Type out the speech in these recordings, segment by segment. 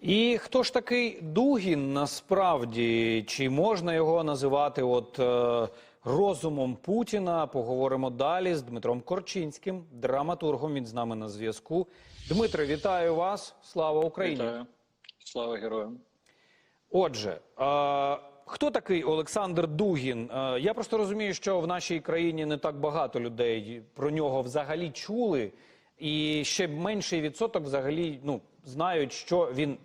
І хто ж такий Дугін насправді? Чи можна його називати от е, розумом Путіна? Поговоримо далі з Дмитром Корчинським, драматургом. Він з нами на зв'язку. Дмитре, вітаю вас! Слава Україні! Вітаю. Слава героям. Отже, е, хто такий Олександр Дугін? Е, я просто розумію, що в нашій країні не так багато людей про нього взагалі чули, і ще менший відсоток взагалі ну, знають, що він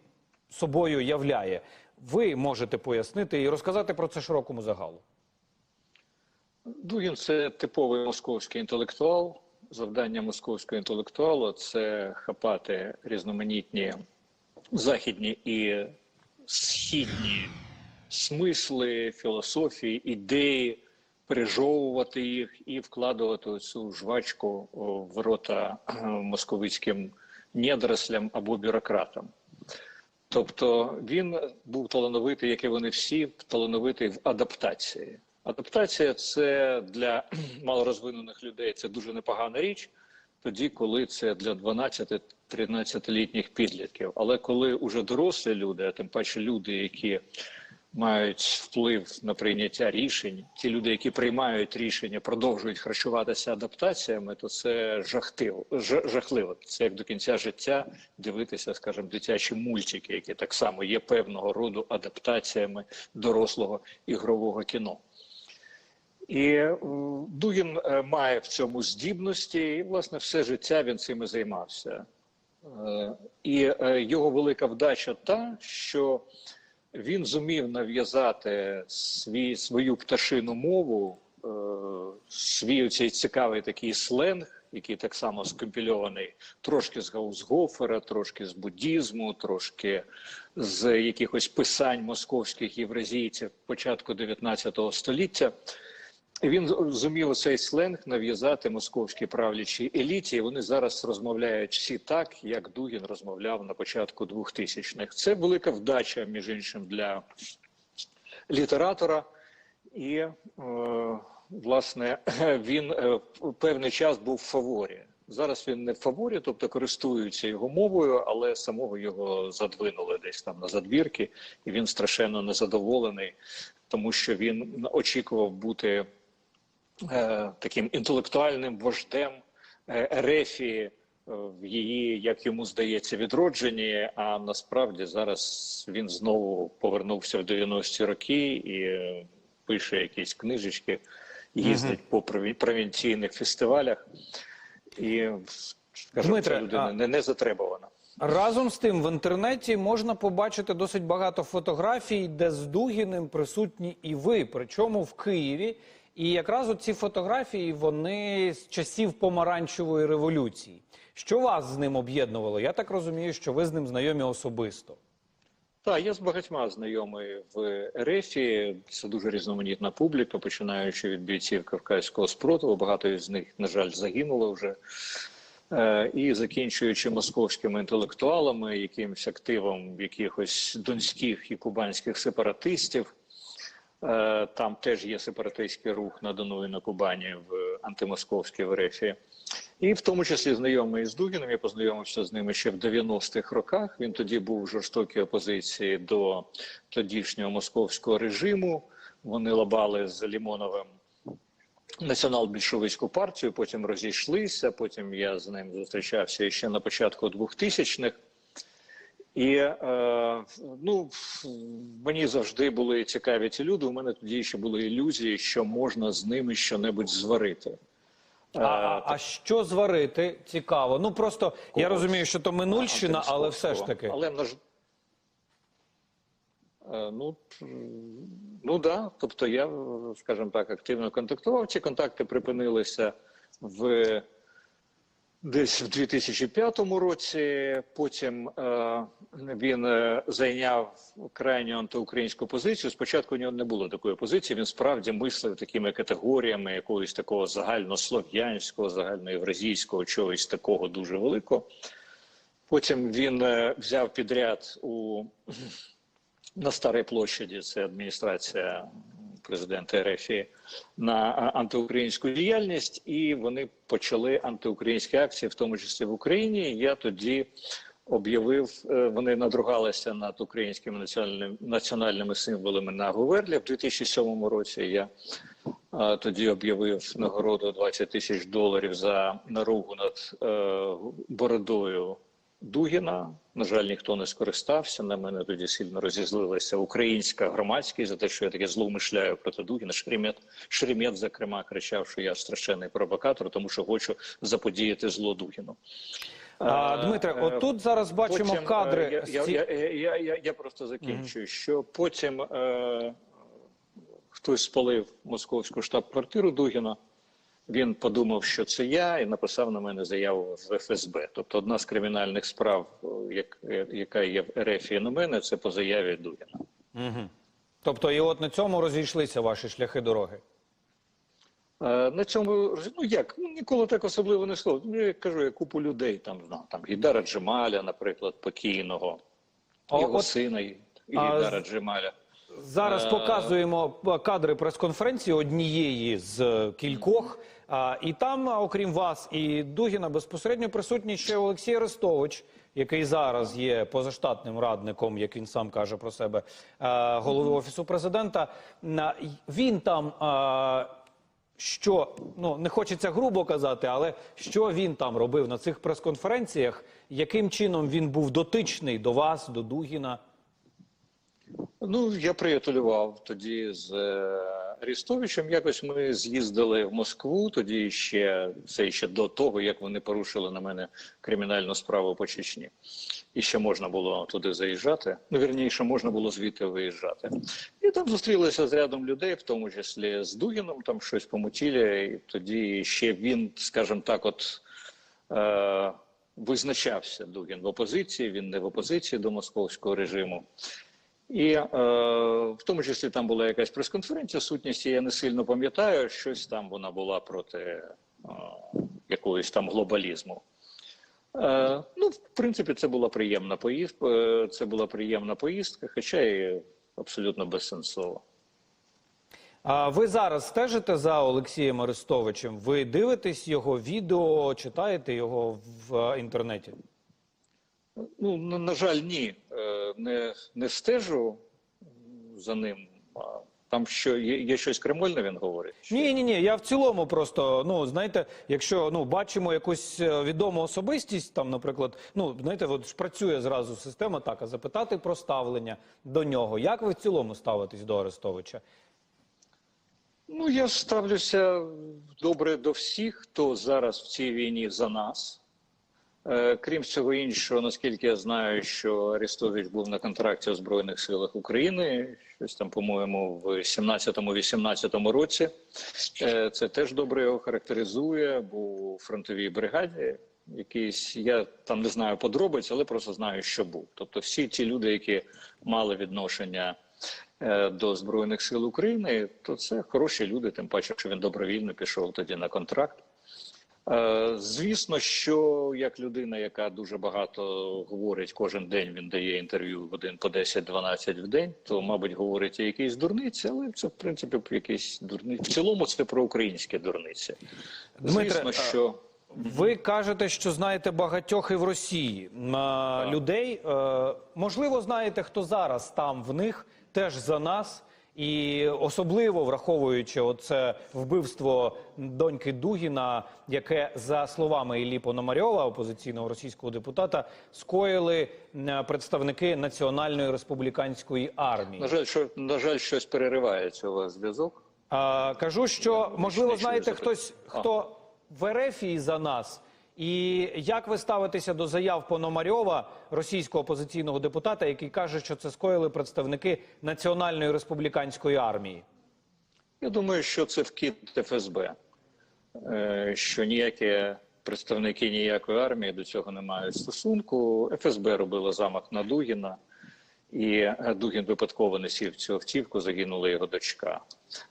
собою являє. Ви можете пояснити і розказати про це широкому загалу. Дугін це типовий московський інтелектуал. Завдання московського інтелектуалу це хапати різноманітні західні і східні смисли, філософії, ідеї, пережовувати їх і вкладувати цю жвачку в рота московицьким недорослям або бюрократам. Тобто він був талановитий, як і вони всі, талановитий в адаптації. Адаптація це для малорозвинених людей це дуже непогана річ, тоді, коли це для 12-13-літніх підлітків. Але коли уже дорослі люди, а тим паче люди, які мають вплив на прийняття рішень, ті люди, які приймають рішення, продовжують харчуватися адаптаціями, то це жахтиво, жахливо. Це як до кінця життя дивитися, скажімо, дитячі мультики, які так само є певного роду адаптаціями дорослого ігрового кіно. І е, Дугін е, має в цьому здібності, і власне все життя він цим і займався. Е, І його велика вдача та, що він зумів нав'язати свій, свою пташину мову, е, свій цей цікавий такий сленг, який так само скомпільований трошки з Гаусгофера, трошки з буддізму, трошки з якихось писань московських євразійців початку 19 століття. Він зумів цей сленг нав'язати московській правлячій еліті. Вони зараз розмовляють всі так, як Дугін розмовляв на початку 2000-х. Це велика вдача, між іншим, для літератора. І, е, власне, він е, певний час був в фаворі. Зараз він не в фаворі, тобто користуються його мовою, але самого його задвинули десь там на задвірки, і він страшенно незадоволений, тому що він очікував бути таким інтелектуальним вождем е, Ерефії е, в її, як йому здається, відродженні. А насправді зараз він знову повернувся в 90-ті роки і е, пише якісь книжечки, їздить по прові- провінційних фестивалях. І Дмитре, ця людина а- не, не затребувана. Разом з тим, в інтернеті можна побачити досить багато фотографій, де з Дугіним присутні і ви, причому в Києві. І якраз ці фотографії вони з часів помаранчевої революції. Що вас з ним об'єднувало? Я так розумію, що ви з ним знайомі особисто. Так, я з багатьма знайомий в РФі. Це дуже різноманітна публіка, починаючи від бійців Кавказького спротиву. Багато з них, на жаль, загинуло вже. Е, І закінчуючи московськими інтелектуалами, якимось активом якихось донських і кубанських сепаратистів. Е, Там теж є сепаратистський рух на Дону і на Кубані в антимосковській в І в тому числі знайомий з Дугіном, я познайомився з ними ще в 90-х роках. Він тоді був в жорстокій опозиції до тодішнього московського режиму. Вони лабали з Лімоновим націонал-більшовицьку партію, потім розійшлися. Потім я з ним зустрічався ще на початку 2000-х. І е, ну, мені завжди були цікаві ці люди. У мене тоді ще були ілюзії, що можна з ними щонебудь зварити. А, а, а що зварити? Цікаво. Ну просто я розумію, що то минульщина, але все ж таки. Але на ж... Е, Ну, ну да. Тобто я, скажімо так, активно контактував. Ці контакти припинилися в десь в 2005 році. Потім е, він е, зайняв крайню антиукраїнську позицію. Спочатку у нього не було такої позиції. Він справді мислив такими категоріями якогось такого загальнослов'янського, загальноєвразійського, чогось такого дуже великого. Потім він е, взяв підряд у на Старій площаді, це адміністрація президента РФ, на антиукраїнську діяльність, і вони почали антиукраїнські акції, в тому числі в Україні. Я тоді об'явив, е, вони надругалися над українськими національними, національними символами на Гуверлі в 2007 році. Я е, тоді об'явив нагороду 20 тисяч доларів за наругу над е, бородою Дугіна. На жаль, ніхто не скористався. На мене тоді сильно розізлилася українська громадськість за те, що я таке зловмишляю проти Дугіна. Шеремет, Шеремет, зокрема, кричав, що я страшенний провокатор, тому що хочу заподіяти зло Дугіну. Е, Дмитре, е, от тут зараз бачимо потім, кадри. е, Я, я, я, я, я, я просто закінчую, що потім е, хтось спалив московську штаб-квартиру Дугіна. Він подумав, що це я, і написав на мене заяву в ФСБ. Тобто, одна з кримінальних справ, е, е, яка є в РФ і на мене, це по заяві Дугіна. Мгм. Тобто, і от на цьому розійшлися ваші шляхи дороги. Е, На цьому ну як ну, ніколи так особливо не слово. Ну я кажу, я купу людей там знав. Там Гідара Джемаля, наприклад, покійного, А його от- сина і а Гідара Джемаля. Зараз показуємо кадри прес-конференції однієї з кількох. А, І там, окрім вас і Дугіна, безпосередньо присутній ще Олексій Арестович, який зараз є позаштатним радником, як він сам каже про себе, голови офісу президента. Він там. Що ну не хочеться грубо казати, але що він там робив на цих прес-конференціях? Яким чином він був дотичний до вас, до Дугіна? Ну, я приятелював тоді з е, Арістовичем. Якось ми з'їздили в Москву. Тоді ще це ще до того, як вони порушили на мене кримінальну справу по Чечні. І ще можна було туди заїжджати. Ну, вірніше, можна було звідти виїжджати. І там зустрілися з рядом людей, в тому числі з Дугіном, там щось помутіли. І тоді ще він, скажімо так, от. Е, Визначався Дугін в опозиції, він не в опозиції до московського режиму. І е, в тому числі там була якась прес-конференція. Сутність я не сильно пам'ятаю. Щось там вона була проти е, якогось там глобалізму. Е, ну, в принципі, це була приємна поїздка. е, Це була приємна поїздка, хоча і абсолютно безсенсова. А ви зараз стежите за Олексієм Арестовичем? Ви дивитесь його відео, читаєте його в е, інтернеті? Ну, на жаль, ні. Не, не стежу за ним. А Там що є, є щось кремольне, він говорить. Ні, ні, ні. Я в цілому просто ну знаєте, якщо ну бачимо якусь е, відому особистість, там, наприклад, ну знаєте, от ж працює зразу система так, а запитати про ставлення до нього. Як ви в цілому ставитесь до Арестовича? Ну, я ставлюся добре до всіх, хто зараз в цій війні за нас. Е, крім всього іншого, наскільки я знаю, що Арестович був на контракті у Збройних силах України, щось там, по-моєму, в 17-18 році. Е, це теж добре його характеризує, був у фронтовій бригаді. Якийсь, я там не знаю подробиць, але просто знаю, що був. Тобто, всі ті люди, які мали відношення е, до Збройних сил України, то це хороші люди, тим паче, що він добровільно пішов тоді на контракт. Е, Звісно, що як людина, яка дуже багато говорить кожен день, він дає інтерв'ю годин по 10-12 в день, то, мабуть, говорить якісь дурниці, але це в принципі якісь дурниці. В цілому це про українські дурниці. Дмитре, Звісно, що Ви кажете, що знаєте багатьох і в Росії а, людей. Е, можливо, знаєте, хто зараз там в них теж за нас, і особливо враховуючи оце вбивство доньки Дугіна, яке за словами Іллі Пономарьова, опозиційного російського депутата, скоїли е, представники Національної республіканської армії. на жаль, що на жаль, щось переривається у вас зв'язок. Кажу, що можливо знаєте хтось, хто в Ерефії за нас, і як ви ставитеся до заяв Пономарьова, російського опозиційного депутата, який каже, що це скоїли представники Національної республіканської армії? Я думаю, що це вкид ФСБ, е, що ніякі представники ніякої армії до цього не мають стосунку. ФСБ робила замах на Дугіна, і е, Дугін випадково не сів цю автівку, загинула його дочка.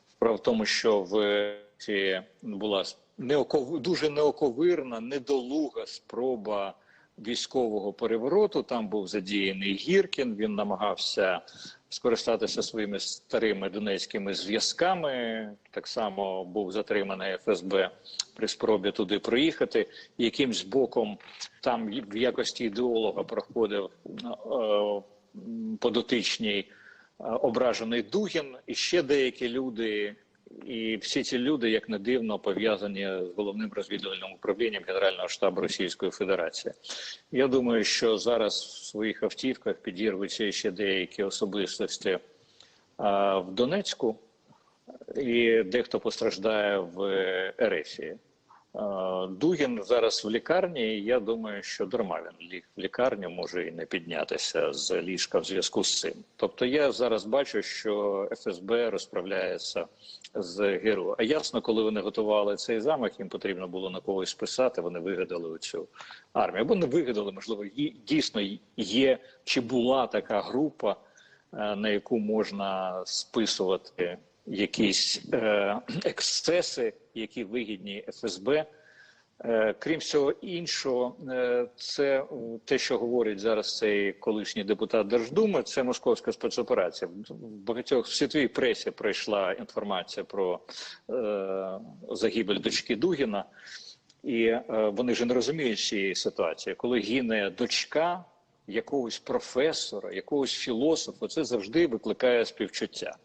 Справа в тому, що в ці була неоков... дуже неоковирна, недолуга спроба військового перевороту. Там був задіяний Гіркін. Він намагався скористатися своїми старими донецькими зв'язками. Так само був затриманий ФСБ при спробі туди проїхати. Якимсь боком там в якості ідеолога проходив е, м, подотичній е, ображений Дугін і ще деякі люди. І всі ці люди, як не дивно, пов'язані з головним розвідувальним управлінням Генерального штабу Російської Федерації. Я думаю, що зараз в своїх автівках підірвуться ще деякі особистості а, в Донецьку, і дехто постраждає в Ерефії. А, Дугін зараз в лікарні. і Я думаю, що дарма він в лікарню може і не піднятися з ліжка в зв'язку з цим. Тобто, я зараз бачу, що ФСБ розправляється з ГРУ. А ясно, коли вони готували цей замах, їм потрібно було на когось писати. Вони вигадали оцю армію. Або не вигадали, можливо, дійсно є чи була така група, е, на яку можна списувати якісь е, ексцеси, які вигідні ФСБ. Е, Крім всього іншого, е, це те, що говорить зараз цей колишній депутат Держдуми, це московська спецоперація. В багатьох в світовій пресі пройшла інформація про е, загибель дочки Дугіна, і вони ж не розуміють цієї ситуації, коли гине дочка якогось професора, якогось філософа, це завжди викликає співчуття.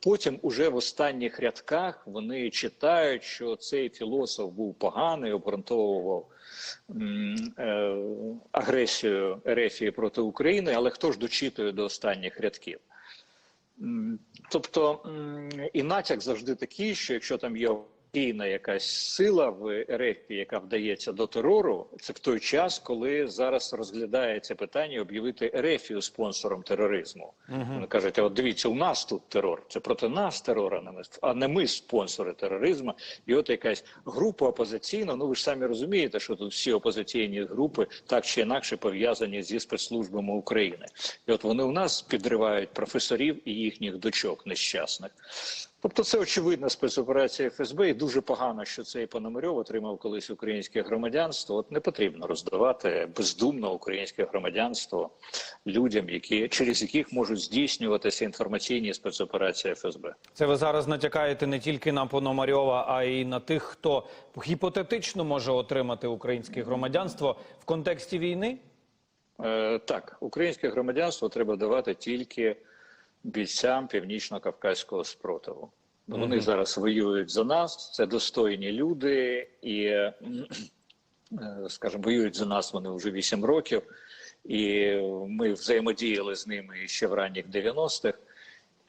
Потім, уже в останніх рядках, вони читають, що цей філософ був поганий, обґрунтовував е, агресію Ерефії проти України, але хто ж дочитує до останніх рядків? Тобто і натяк завжди такий, що якщо там є офіційна якась сила в РФ, яка вдається до терору, це в той час, коли зараз розглядається питання об'явити Ерефію спонсором тероризму. Вони кажуть: а от дивіться, у нас тут терор, це проти нас терор, а не ми, а не ми спонсори тероризму. І от якась група опозиційна. Ну ви ж самі розумієте, що тут всі опозиційні групи так чи інакше пов'язані зі спецслужбами України. І от вони у нас підривають професорів і їхніх дочок нещасних. Тобто це очевидна спецоперація ФСБ, і дуже погано, що цей Пономарьов отримав колись українське громадянство. От не потрібно роздавати бездумно українське громадянство людям, які через яких можуть здійснюватися інформаційні спецоперації ФСБ. Це ви зараз натякаєте не тільки на Пономарьова, а й на тих, хто гіпотетично може отримати українське громадянство в контексті війни. Е, так, українське громадянство треба давати тільки бійцям північно-кавказького спротиву. Вони зараз воюють за нас, це достойні люди, і, е, скажімо, воюють за нас вони вже 8 років, і ми взаємодіяли з ними ще в ранніх 90-х.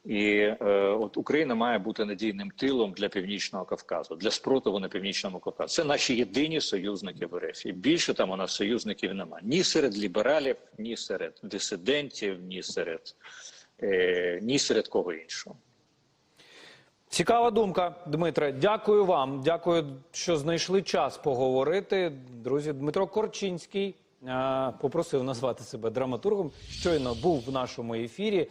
І е, от Україна має бути надійним тилом для північного Кавказу, для спротиву на північному Кавказу. Це наші єдині союзники в РФ. І більше там у нас союзників немає ні серед лібералів, ні серед дисидентів, ні серед ні серед кого іншого. Цікава думка, Дмитре. Дякую вам. Дякую, що знайшли час поговорити. Друзі, Дмитро Корчинський е, попросив назвати себе драматургом. Щойно був в нашому ефірі.